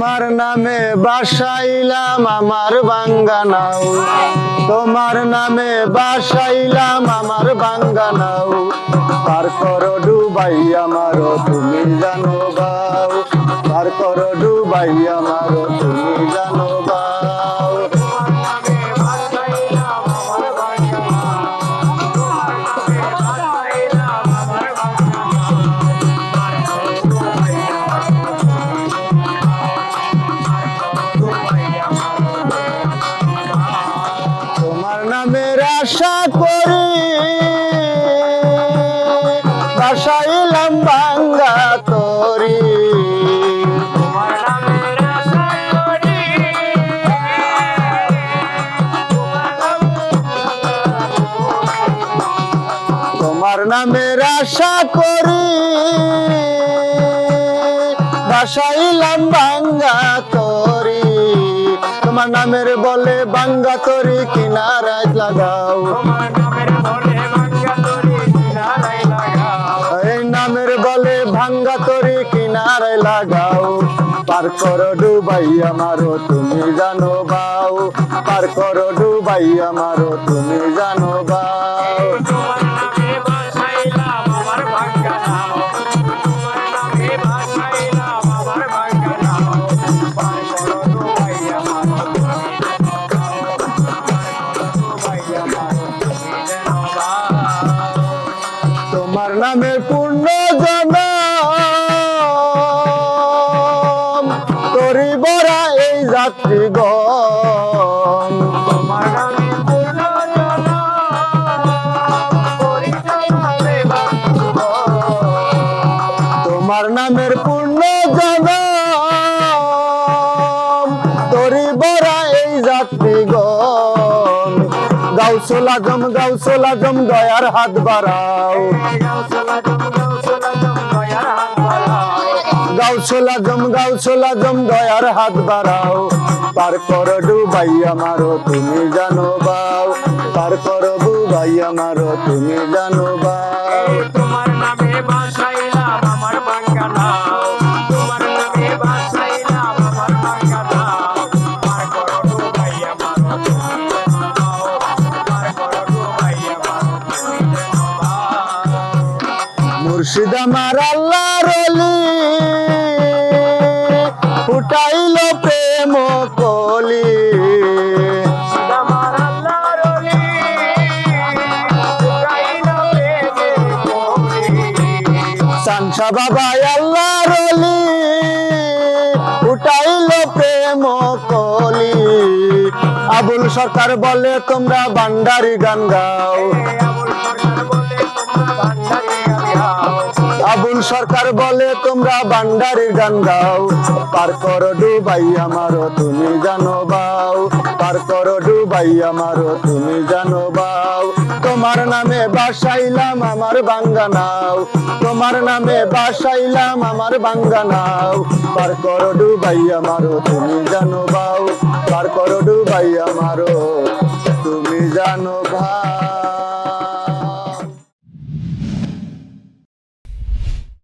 তোমার নামে বাসাইলাম আমার বাঙ্গানাও। তোমার নামে বাসাইলাম আমার বাঙ্গানাও। পার করো ডুবাই আমারও, তুমি জানো বাউ পার করো ডুবাই আমারও। আশা করি বাসাইলাম বাঙ্গা তরি। তোমার নামের আশা করি বাসাইলাম বাঙ্গা তরি। তোমার নামের বলে বাঙ্গা তরি কিনারায় লাগাও। এই নামের বলে ভাঙ্গা তরি কিনারে লাগাও। পার করো ডুবাই আমারও, তুমি জানো বাও। পার করো ডুবাই আমারও, তুমি জানো বাও। নামে পূর্ণ জন তরি বরা এই যাত্রী গ তোমার নামের পূর্ণ জন গাউসল আজম সোলা আজম দয়ার হাত বাড়াও। গাউসল আজম সোলা আজম দয়ার হাত বাড়াও। পার কর ডুবাই আমারও তুমি জানো বাও। পার কর বুবাই আমারও তুমি জানো বাও। মুর্শিদ আমার আল্লাহ রলি ফুটাইল প্রেম কলি। বাবা আল্লাহ রলি ফুটাইল প্রেম কলি। আবুল সরকার বলে, তোমরা বান্ডারি গান গাও। সরকার বলে, তোমরা বান্ডারির গান গাও। পার কর ডুবাই আমারও, তুমি জানো বাও। পার কর ডুবাই আমারও, তুমি জানো বাও। তোমার নামে বাসাইলাম আমার বাঙ্গানাও তোমার নামে বাসাইলাম আমার বাঙ্গানাও পার কর ডুবাই আমারও, তুমি জানো বাও। পার কর ডুবাই আমারও